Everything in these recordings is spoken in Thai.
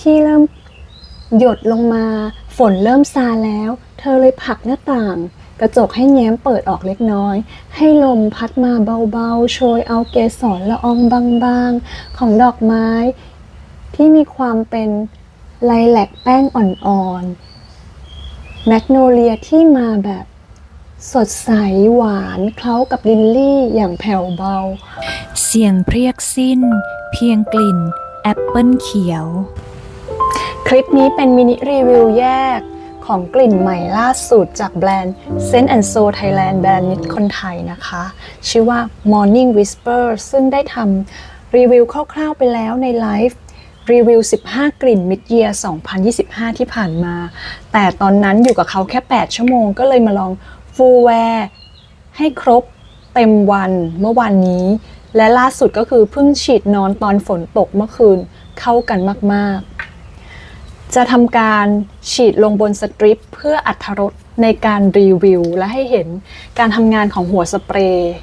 ที่เริ่มหยดลงมา ฝนเริ่มซาแล้ว เธอเลยผลักหน้าต่าง กระจกให้แง้มเปิดออกเล็กน้อย ให้ลมพัดมาเบาๆ โชยเอาเกสรละอองบางๆ ของดอกไม้ ที่มีความเป็นไลแลกแป้งอ่อนๆ แมกโนเลียที่มาแบบสดใสหวานเคล้ากับลิลลี่อย่างแผ่วเบา เสียงเพรียกสิ้น เพียงกลิ่น แอปเปิลเขียว คลิปนี้เป็นมินิรีวิวแยกของกลิ่นใหม่ล่าสุดจากแบรนด์ Scent and Soul Thailand แบรนด์นิดคนไทยนะคะ ชื่อว่า Morning Whisper ซึ่งได้ทำรีวิวคร่าวๆไปแล้วในไลฟ์รีวิว 15 กลิ่น Mid Year 2025 ที่ผ่านมา แต่ตอนนั้นอยู่กับเขาแค่ 8 ชั่วโมงก็เลยมาลอง Full Wear ให้ครบเต็มวันเมื่อวานนี้ และล่าสุดก็คือเพิ่งฉีดนอนตอนฝนตกเมื่อคืนเข้ากันมากๆ จะทำการฉีดลงบนสตริปเพื่ออัตรสในการรีวิว และให้เห็นการทำงานของหัวสเปรย์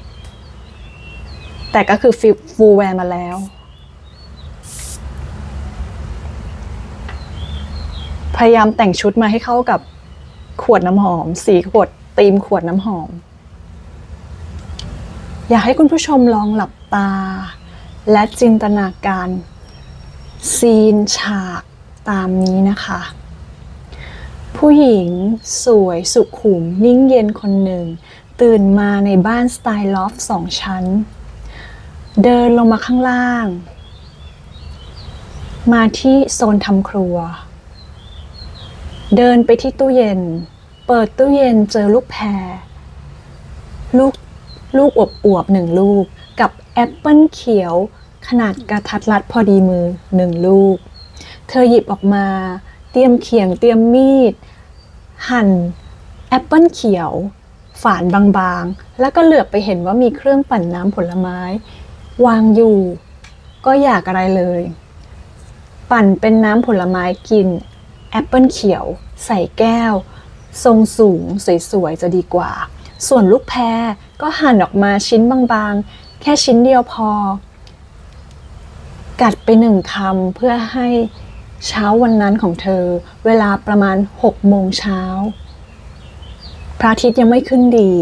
แต่ก็คือฟิฟูแวร์มาแล้ว พยายามแต่งชุดมาให้เข้ากับขวดน้ำหอม สีขวดตีมขวดน้ำหอม อยากให้คุณผู้ชมลองหลับตา และจินตนาการ ซีนฉาก ตามนี้นะคะ ผู้หญิงสวยสุขุมนิ่งเย็นคนหนึ่ง ตื่นมาในบ้านสไตล์ลอฟสองชั้น เดินลงมาข้างล่าง มาที่โซนทำครัว เดินไปที่ตู้เย็น เปิดตู้เย็นเจอลูกแพร ลูกลูกอบอวบหนึ่งลูก กับแอปเปิลเขียวขนาดกระทัดรัดพอดีมือหนึ่งลูก เธอหยิบออกมา เตรียมเขียงเตรียมมีด หั่นแอปเปิลเขียว ฝานบางๆ แล้วก็เหลือบไปเห็นว่ามีเครื่องปั่นน้ำผลไม้ วางอยู่ ก็อยากอะไรเลย ปั่นเป็นน้ำผลไม้กินแอปเปิลเขียวใส่แก้ว ทรงสูงสวยๆจะดีกว่า ส่วนลูกแพรก็หั่นออกมาชิ้นบางๆ แค่ชิ้นเดียวพอ กัดไปหนึ่งคำเพื่อให้ เช้าวันนั้นของเธอ เวลาประมาณ6โมงเช้า พระอาทิตย์ยังไม่ขึ้นดี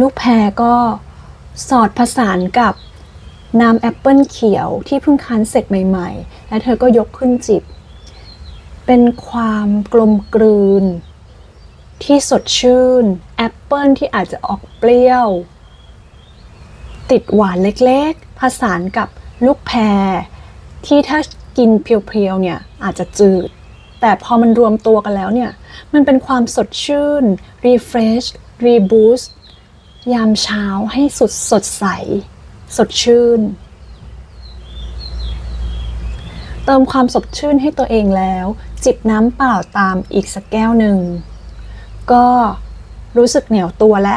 ลูกแพรก็สอดผสานกับน้ำแอปเปิลเขียวที่เพิ่งคั้นเสร็จใหม่ ๆ และเธอก็ยกขึ้นจิบ เป็นความกลมกลืน ที่สดชื่น แอปเปิลที่อาจจะออกเปรี้ยว ติดหวานเล็กๆ ผสานกับลูกแพรที่ถ้า กินเพียวๆเนี่ยอาจจะจืด แต่พอมันรวมตัวกันแล้วเนี่ย มันเป็นความสดชื่น refresh reboost ยามเช้าให้สุดสดใส สดชื่น เติมความสดชื่นให้ตัวเองแล้ว จิบน้ำเปล่าตามอีกสักแก้วหนึ่ง ก็รู้สึกเหนียวตัวและ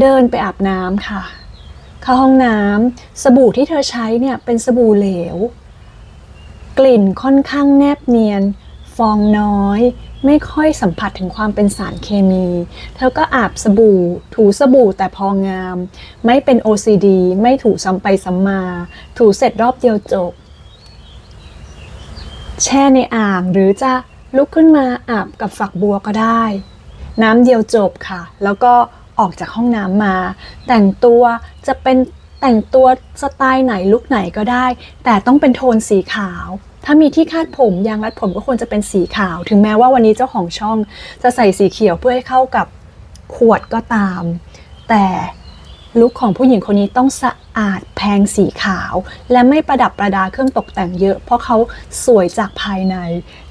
เดินไปอาบน้ำค่ะ เข้าห้องน้ำสบู่ที่เธอใช้เนี่ยเป็นสบู่เหลว กลิ่นค่อนข้างแนบเนียน ฟองน้อย ไม่ค่อยสัมผัสถึงความเป็นสารเคมี เธอก็อาบสบู่ ถูสบู่แต่พองาม ไม่เป็น OCD ไม่ถูซ้ำไปซ้ำมา ถูเสร็จรอบเดียวจบ แช่ในอ่างหรือจะลุกขึ้นมาอาบกับฝักบัวก็ได้ น้ำเดียวจบค่ะ แล้วก็ออกจากห้องน้ำมา แต่งตัวจะเป็น แต่งตัวสไตล์ไหนลุคไหนก็ได้ แต่ต้องเป็นโทนสีขาว ถ้ามีที่คาดผมยางรัดผมก็ควรจะเป็นสีขาว ถึงแม้ว่าวันนี้เจ้าของช่องจะใส่สีเขียวเพื่อให้เข้ากับขวดก็ตาม แต่ลุคของผู้หญิงคนนี้ต้องสะอาดแพงสีขาว และไม่ประดับประดาเครื่องตกแต่งเยอะ เพราะเขาสวยจากภายใน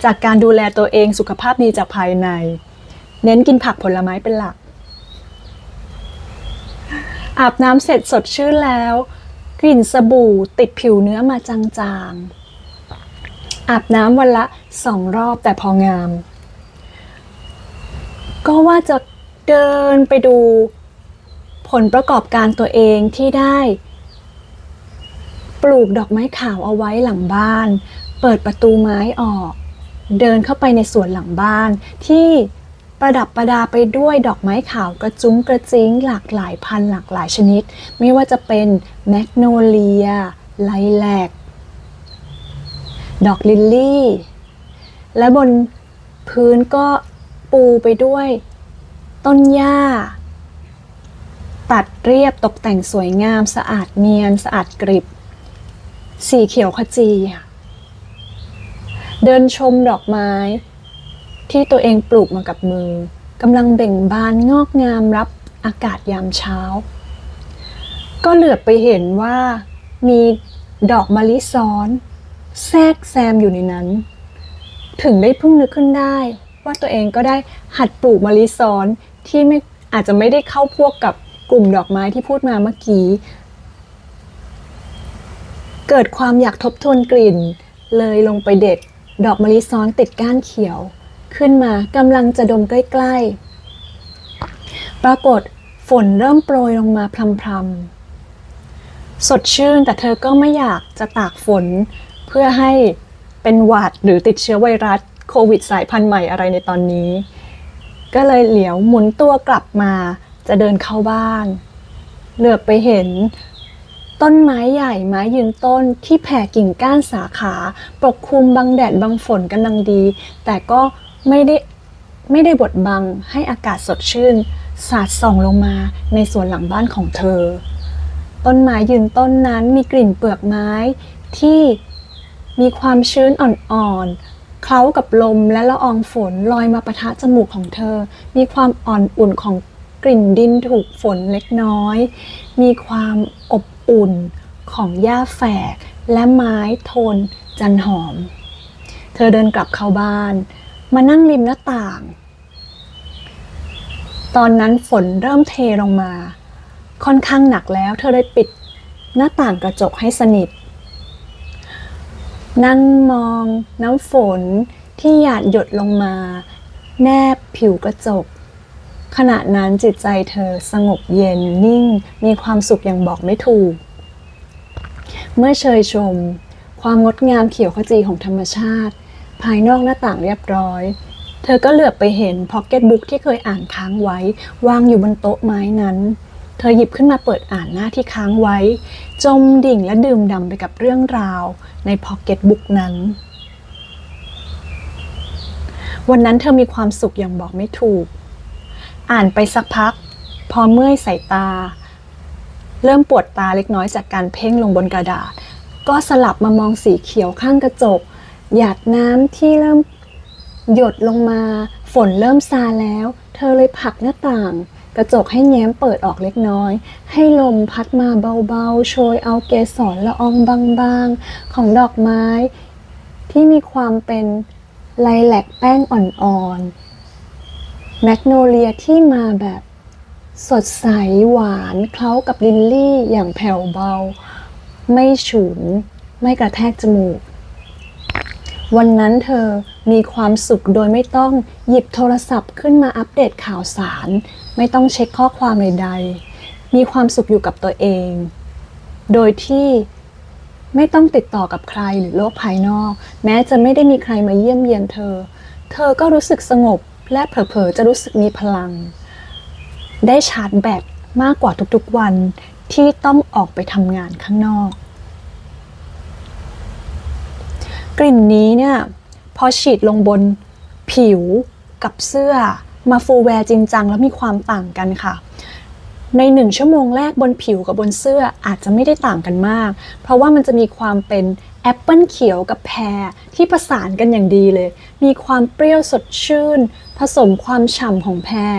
จากการดูแลตัวเองสุขภาพดีจากภายใน เน้นกินผักผลไม้เป็นหลัก อาบน้ำเสร็จสดชื่นแล้ว กลิ่นสบู่ติดผิวเนื้อมาจางๆ อาบน้ำวันละสองรอบแต่พองาม ก็ว่าจะเดินไปดูผลประกอบการตัวเองที่ได้ ปลูกดอกไม้ขาวเอาไว้หลังบ้าน เปิดประตูไม้ออก เดินเข้าไปในสวนหลังบ้านที่ ประดับประดาไปด้วยดอกไม้ขาวกระจุ้งกระจิ้งหลากหลายพันหลากหลายชนิด ไม่ว่าจะเป็นแมกโนเลียไลแลกดอกลิลลี่ และบนพื้นก็ปูไปด้วย ต้นหญ้า ตัดเรียบตกแต่งสวยงามสะอาดเนียนสะอาดกริบ สีเขียวขจี เดินชมดอกไม้ ที่ตัวเองปลูกมากับมือกำลังเบ่งบานงอกงามรับอากาศยามเช้า ก็เหลือบไปเห็นว่ามีดอกมะลิซ้อน แทรกแซมอยู่ในนั้น ถึงได้เพิ่งนึกขึ้นได้ ว่าตัวเองก็ได้หัดปลูกมะลิซ้อนที่ไม่อาจจะไม่ได้เข้าพวกกับกลุ่มดอกไม้ที่พูดมาเมื่อกี้ เกิดความอยากทบทวนกลิ่น เลยลงไปเด็ด ดอกมะลิซ้อนติดก้านเขียว ขึ้นมากำลังจะดมใกล้ ๆ ปรากฏฝนเริ่มโปรยลงมาพรำๆ สดชื่นแต่เธอก็ไม่อยากจะตากฝนเพื่อให้เป็นหวัดหรือติดเชื้อไวรัสโควิดสายพันธุ์ใหม่อะไรในตอนนี้ ก็เลยเหลียวหมุนตัวกลับมาจะเดินเข้าบ้าน เหลือบไปเห็นต้นไม้ใหญ่ไม้ยืนต้นที่แผ่กิ่งก้านสาขา ปกคลุมบังแดดบังฝนกันดังดี แต่ก็ ไม่ได้ไม่ได้บดบังให้อากาศสดชื่น สาดส่องลงมาในสวนหลังบ้านของเธอ ต้นไม้ยืนต้นนั้นมีกลิ่นเปลือกไม้ที่มีความชื้นอ่อนๆ เคล้ากับลมและละอองฝนลอยมาปะทะจมูกของเธอ มีความอ่อนอุ่นของกลิ่นดินถูกฝนเล็กน้อย มีความอบอุ่นของหญ้าแฝกและไม้โทนจันหอม เธอเดินกลับเข้าบ้าน มานั่งริมหน้าต่าง ตอนนั้นฝนเริ่มเทลงมา ค่อนข้างหนักแล้ว เธอเลยปิดหน้าต่างกระจกให้สนิท นั่งมองน้ำฝนที่หยาดหยดลงมา แนบผิวกระจก ขณะนั้นจิตใจเธอสงบเย็นนิ่งมีความสุขอย่างบอกไม่ถูก เมื่อเชยชม ความงดงามเขียวขจีของธรรมชาติ ภายนอกหน้าต่างเรียบร้อย เธอก็เหลือบไปเห็นพ็อกเก็ตบุ๊กที่เคยอ่านค้างไว้ วางอยู่บนโต๊ะไม้นั้น เธอหยิบขึ้นมาเปิดอ่านหน้าที่ค้างไว้ จมดิ่งและดื่มดำไปกับเรื่องราวในพ็อกเก็ตบุ๊กนั้น วันนั้นเธอมีความสุขอย่างบอกไม่ถูก อ่านไปสักพัก พอเมื่อยสายตา เริ่มปวดตาเล็กน้อยจากการเพ่งลงบนกระดาษ ก็สลับมามองสีเขียวข้างกระจก หยาดน้ำที่เริ่มหยดลงมา ฝนเริ่มซาแล้ว เธอเลยผลักหน้าต่าง กระจกให้แง้มเปิดออกเล็กน้อย ให้ลมพัดมาเบาๆ โชยเอาเกสรละอองบางๆ ของดอกไม้ ที่มีความเป็นไลแลกแป้งอ่อนๆ แมกโนเลียที่มาแบบสดใสหวานเคล้ากับลิลลี่อย่างแผ่วเบา ไม่ฉุน ไม่กระแทกจมูก วันนั้นเธอมีความสุขโดยไม่ต้องหยิบโทรศัพท์ขึ้นมาอัปเดตข่าวสาร ไม่ต้องเช็คข้อความใดๆ มีความสุขอยู่กับตัวเอง โดยที่ไม่ต้องติดต่อกับใครหรือโลกภายนอก แม้จะไม่ได้มีใครมาเยี่ยมเยียนเธอ เธอก็รู้สึกสงบและเผลอๆจะรู้สึกมีพลัง ได้ชาร์จแบตมากกว่าทุกๆวันที่ต้องออกไปทำงานข้างนอก กลิ่นนี้เนี่ยพอฉีดลงบนผิวกับเสื้อมาฟูลแวร์จริงจังแล้วมีความต่างกันค่ะ ในหนึ่งชั่วโมงแรกบนผิวกับบนเสื้ออาจจะไม่ได้ต่างกันมาก เพราะว่ามันจะมีความเป็นแอปเปิลเขียวกับแพรที่ประสานกันอย่างดีเลย มีความเปรี้ยวสดชื่น ผสมความฉ่ำของแพร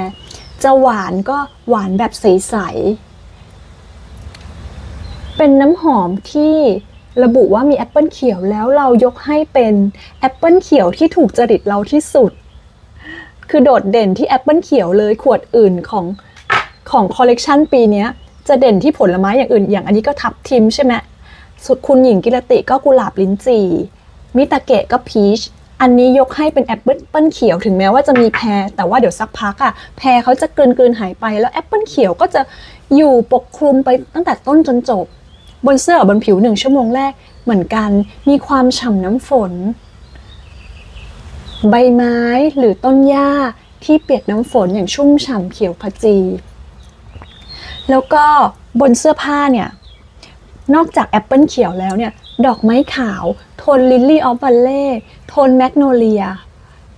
จะหวานก็หวานแบบใส ๆ เป็นน้ำหอมที่ ระบุว่ามีแอปเปิลเขียวแล้วเรายกให้เป็นแอปเปิลเขียวที่ถูกจริตเราที่สุด คือโดดเด่นที่แอปเปิลเขียวเลยขวดอื่นของของคอลเลกชันปีนี้จะเด่นที่ผลไม้อย่างอื่น อย่างอันนี้ก็ทับทิมใช่ไหมสุดคุณหญิงกิรติก็กุหลาบลิ้นจี่มิตาเกะก็พีชอันนี้ยกให้เป็นแอปเปิลเขียวถึงแม้ว่าจะมีแพร แต่ว่าเดี๋ยวสักพักอะแพรเขาจะกลืนกลืนๆหายไปแล้วแอปเปิลเขียวก็จะอยู่ปกคลุมไปตั้งแต่ต้นจนจบ บนเสื้อบบนผิวหนึ่งชั่วโมงแรกเหมือนกัน มีความฉ่ำน้ำฝน ใบไม้หรือต้นหญ้าที่เปียกน้ำฝนอย่างชุ่มฉ่ำเขียวขจี แล้วก็บนเสื้อผ้าเนี่ย นอกจากแอปเปิลเขียวแล้วเนี่ย ดอกไม้ขาว โทนลิลลี่ออฟ v ัลเล่โทนแมกโนเลีย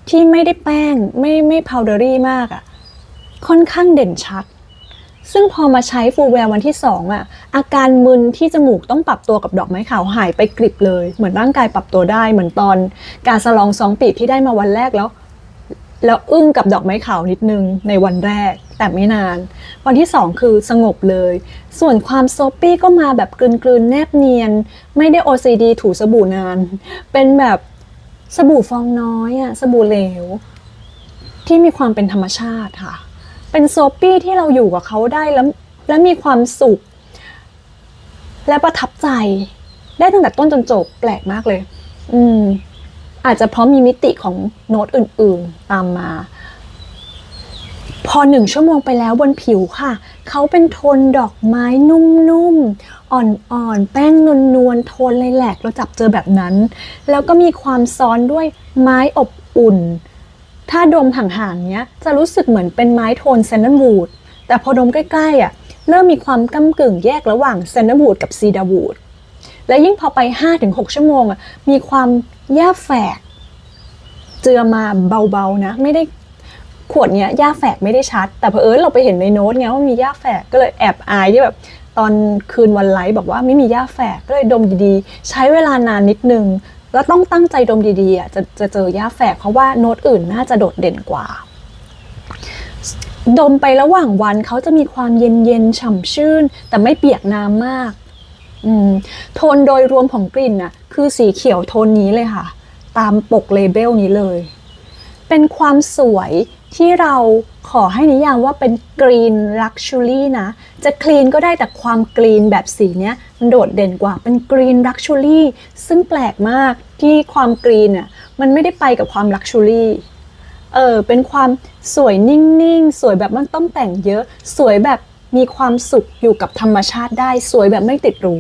ที่ไม่ได้แป้งไม่ไม่พาวเดอรี่มากอะ่ะ ค่อนข้างเด่นชัด ซึ่งพอมาใช้ฟูแวร์วันที่สองอะอาการมึนที่จมูกต้องปรับตัวกับดอกไม้ขาวหายไปกริบเลย เหมือนร่างกายปรับตัวได้เหมือนตอนการสลองสองปีที่ได้มาวันแรกแล้ว แล้วอึ้งกับดอกไม้ขาวนิดนึงในวันแรก แต่ไม่นาน วันที่สองคือสงบเลย ส่วนความโซปี้ก็มาแบบกลืนๆ แนบเนียน ไม่ได้ OCD ถูสบู่นาน เป็นแบบสบู่ฟองน้อยอะสบู่เหลว ที่มีความเป็นธรรมชาติค่ะ เป็นโซปี้ที่เราอยู่กับเขาได้แล้วและมีความสุข และประทับใจ ได้ตั้งแต่ต้นจนจบแปลกมากเลย อืม อาจจะเพราะมีมิติของโน้ตอื่น ๆ ตามมา พอหนึ่งชั่วโมงไปแล้วบนผิวค่ะ เขาเป็นโทนดอกไม้นุ่ม ๆ อ่อน ๆ แป้งนวล ๆ โทนเลยแหลกเราจับเจอแบบนั้น แล้วก็มีความซ้อนด้วยไม้อบอุ่น ถ้าดมห่างๆเนี้ยจะรู้สึกเหมือนเป็นไม้โทนเซนเดอร์วูดแต่พอดมใกล้ๆอะเริ่มมีความก้ากึ่งแยกระหว่างเซนเดอร์วูดกับซีดาวูดและยิ่งพอไป 5-6 ชั่วโมงอะมีความหญ้าแฝก เจือมาเบาๆนะ ไม่ได้ขวดเนี้ยหญ้าแฝกไม่ได้ชัด แต่เพอเอิญเราไปเห็นในโน้ตไงว่ามีหญ้าแฝกก็เลยแอบอายที่แบบตอนคืนวันไลฟ์บอกว่าไม่มีหญ้าแฝกก็เลยดมดีๆ ใช้เวลานานนิดนึง แล้วต้องตั้งใจดมดีๆอะจะจะเจอหญ้าแฝกเพราะว่าโน้ตอื่นน่าจะโดดเด่นกว่า ดมไประหว่างวันเขาจะมีความเย็นๆฉ่ำชื่น แต่ไม่เปียกน้ำมากอืมโทนโดยรวมของกลิ่นน่ะ คือสีเขียวโทนนี้เลยค่ะ ตามปกเลเบลนี้เลย เป็นความสวยที่เราขอให้นิยามว่าเป็นกรีนลักชัวรี่นะ จะคลีนก็ได้แต่ความกรีนแบบสีเนี้ยมันโดดเด่นกว่าเป็นกรีนลักชัวรี่ซึ่งแปลกมากที่ความกรีนอะมันไม่ได้ไปกับความลักชัวรี่เออเป็นความสวยนิ่งๆ สวยแบบมันต้องแต่งเยอะ สวยแบบมีความสุขอยู่กับธรรมชาติได้ สวยแบบไม่ติดหรู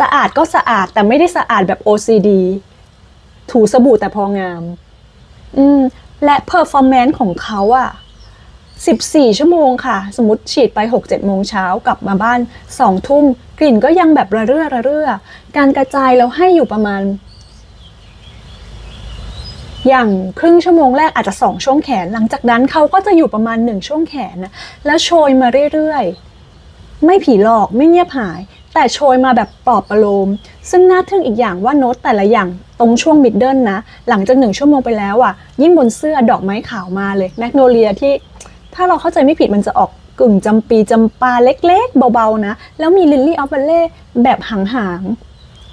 สะอาดก็สะอาดแต่ไม่ได้สะอาดแบบ OCD ถูสบู่แต่พองาม อืมและเพอร์ฟอร์แมนซ์ของเขาอะ14 ชั่วโมงค่ะ สมมติฉีดไป 6-7 โมงเช้ากลับมาบ้าน 2 ทุ่ม กลิ่นก็ยังแบบระเรื่อระเรื่อ การกระจายเราให้อยู่ประมาณ อย่างครึ่งชั่วโมงแรกอาจจะสองช่วงแขน หลังจากนั้นเขาก็จะอยู่ประมาณหนึ่งช่วงแขนนะแล้วโชยมาเรื่อยๆ ไม่ผีหลอกไม่เงียบหาย แต่โชยมาแบบปลอบประโลม ซึ่งน่าทึ่งอีกอย่างว่าโน้ตแต่ละอย่างตรงช่วงมิดเดิลนะ หลังจากหนึ่งชั่วโมงไปแล้วอะ ยิ่งบนเสื้อดอกไม้ขาวมาเลยแมกโนเลียที่ถ้าเราเข้าใจไม่ผิดมันจะออกกึ่งจำปีจำปาเล็กๆ เบาๆนะ แล้วมีลิลลี่ออฟเบเล่แบบหาง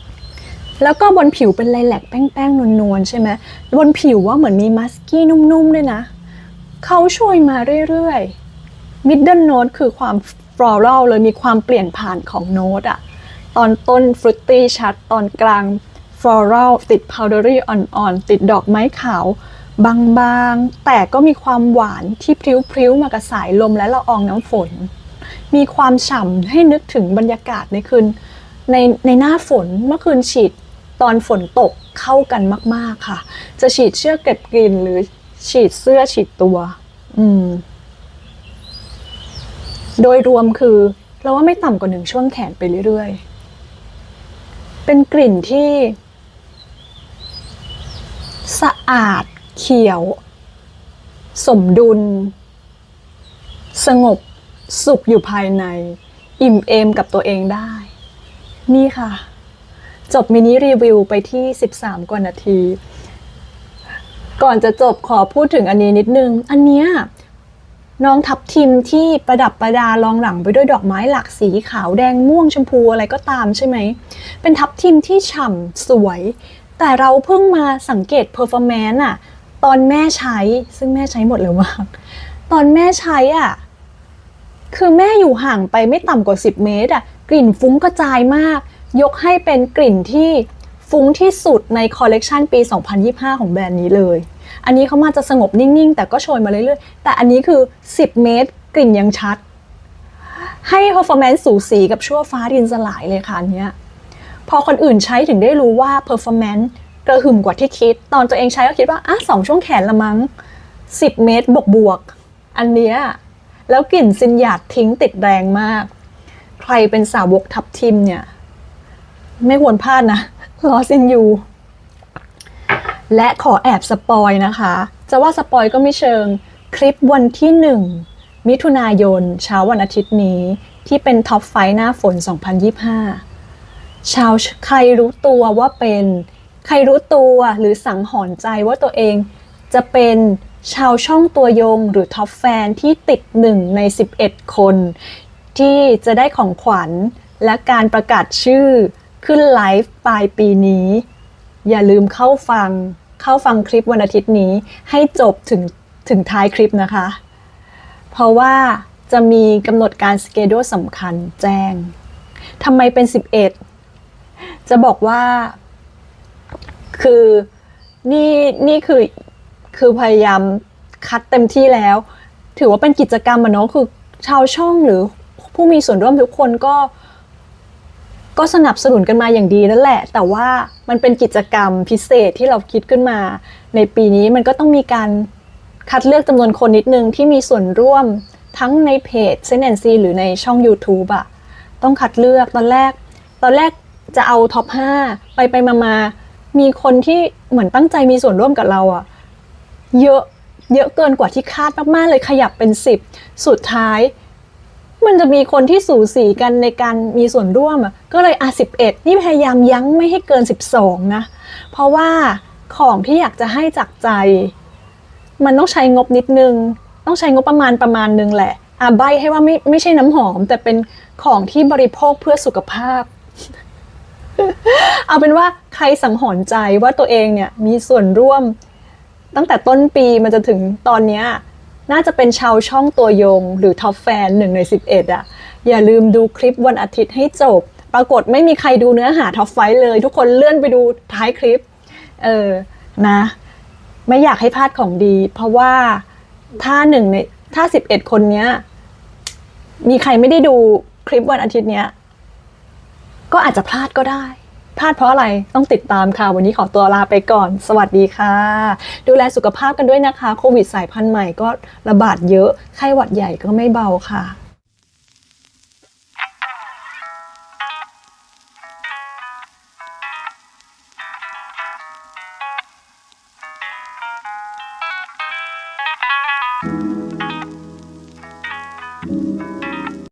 ๆ แล้วก็บนผิวเป็นไลแลกแป้งๆ นวลๆ ใช่ไหมบนผิวว่าเหมือนมีมัสกี้นุ่มๆ ด้วยนะ เขาช่วยมาเรื่อยๆมิดเดิลโน้ตคือความ ลอรัลเลยมีความเปลี่ยนผ่านของโน้ตอะตอนต้นฟรุตตี้ชัด ตอนกลางฟลอรัลติดพาวเดอรี่อ่อนๆ ติดดอกไม้ขาว บางๆ แต่ก็มีความหวานที่พริ้วๆ มากับสายลมและละอองน้ำฝน มีความฉ่ำให้นึกถึงบรรยากาศในคืนในในหน้าฝนเมื่อคืนฉีดตอนฝนตกเข้ากันมาก ๆค่ะ จะฉีดเชือกเก็บกลิ่นหรือฉีดเสื้อฉีดตัว อืม โดยรวมคือเราว่าไม่ต่ำกว่าหนึ่งช่วงแขนไปเรื่อยๆ เป็นกลิ่นที่ สะอาดเขียว สมดุล สงบสุขอยู่ภายใน อิ่มเอมกับตัวเองได้ นี่ค่ะ จบมินิรีวิวไปที่ 13 กว่านาที ก่อนจะจบขอพูดถึงอันนี้นิดนึง อันเนี้ย น้องทับทิมที่ประดับประดารองหลังไปด้วยดอกไม้หลากสีขาวแดงม่วงชมพูอะไรก็ตามใช่ไหม เป็นทับทิมที่ฉ่ำสวย แต่เราเพิ่งมาสังเกตเพอร์ฟอร์แมนซ์อะตอนแม่ใช้ซึ่งแม่ใช้หมดเลยมาก ตอนแม่ใช้อะ คือแม่อยู่ห่างไปไม่ต่ำกว่า 10 เมตรอะ กลิ่นฟุ้งกระจายมาก ยกให้เป็นกลิ่นที่ฟุ้งที่สุดในคอลเลกชันปี 2025 ของแบรนด์นี้เลย อันนี้เขามาจะสงบนิ่งๆ แต่ก็โชยมาเรื่อยๆ แต่อันนี้คือ 10 เมตรกลิ่นยังชัด ให้ performance สูสีกับชั่วฟ้าดินสลายเลยค่ะเนี้ยพอคนอื่นใช้ถึงได้รู้ว่า performance กระหึ่มกว่าที่คิด ตอนตัวเองใช้ก็คิดว่าอะสองช่วงแขนละมั้ง 10 เมตรบวกบวกอันเนี้ยแล้วกลิ่นซินหยาดทิ้งติดแรงมาก ใครเป็นสาวกทับทิมเนี่ย ไม่ควรพลาดนะลอซินยู และขอแอบสปอยนะคะ จะว่าสปอยก็ไม่เชิงคลิปวันที่หนึ่งมิถุนายนเช้าวันอาทิตย์นี้ ที่เป็นท็อปไฟหน้าฝน 2025 ชาวใครรู้ตัวว่าเป็น ใครรู้ตัวหรือสังหรณ์ใจว่าตัวเอง จะเป็นชาวช่องตัวยงหรือท็อปแฟนที่ติดหนึ่งใน 11 คน ที่จะได้ของขวัญและการประกาศชื่อขึ้นไลฟ์ปลายปีนี้ อย่าลืมเข้าฟัง เข้าฟังคลิปวันอาทิตย์นี้ให้จบถึงถึงท้ายคลิปนะคะ เพราะว่าจะมีกำหนดการสเกดูสำคัญแจ้งทำไมเป็น 11 จะบอกว่า คือนี่นี่คือคือพยายามคัดเต็มที่แล้ว ถือว่าเป็นกิจกรรมอะเนาะคือชาวช่องหรือผู้มีส่วนร่วมทุกคนก็ ก็สนับสนุนกันมาอย่างดีนั่นแหละ แต่ว่ามันเป็นกิจกรรมพิเศษที่เราคิดขึ้นมา ในปีนี้มันก็ต้องมีการคัดเลือกจำนวนคนนิดนึงที่มีส่วนร่วมทั้งในเพจเซนแอนซีหรือในช่อง YouTube อะต้องคัดเลือกตอนแรก ตอนแรกจะเอาท็อป 5 ไปไปมามามีคนที่เหมือนตั้งใจมีส่วนร่วมกับเราอะเยอะเยอะเกินกว่าที่คาดมาก ๆ เลยขยับเป็น 10 สุดท้าย มันจะมีคนที่สูสีกันในการมีส่วนร่วมอะก็เลยอะ11นี่พยายามยั้งไม่ให้เกิน12นะเพราะว่าของที่อยากจะให้จากใจ มันต้องใช้งบนิดนึง ต้องใช้งบประมาณประมาณนึงแหละอะใบให้ว่าไม่ไม่ใช่น้ำหอม แต่เป็นของที่บริโภคเพื่อสุขภาพ เอาเป็นว่าใครสังหรณ์ใจว่าตัวเองเนี่ยมีส่วนร่วม ตั้งแต่ต้นปีมันจะถึงตอนเนี้ย น่าจะเป็นชาวช่องตัวยง หรือท็อปแฟนหนึ่งใน 11 อะ อย่าลืมดูคลิปวันอาทิตย์ให้จบ ปรากฏไม่มีใครดูเนื้อหาท็อปไฟเลย ทุกคนเลื่อนไปดูท้ายคลิป เออนะ ไม่อยากให้พลาดของดี เพราะว่าถ้าหนึ่งในถ้า 11 คนเนี้ย มีใครไม่ได้ดูคลิปวันอาทิตย์เนี้ย ก็อาจจะพลาดก็ได้ พลาดเพราะอะไรต้องติดตามค่ะ วันนี้ขอตัวลาไปก่อน สวัสดีค่ะ ดูแลสุขภาพกันด้วยนะคะ โควิดสายพันธุ์ใหม่ก็ระบาดเยอะ ไข้หวัดใหญ่ก็ไม่เบาค่ะ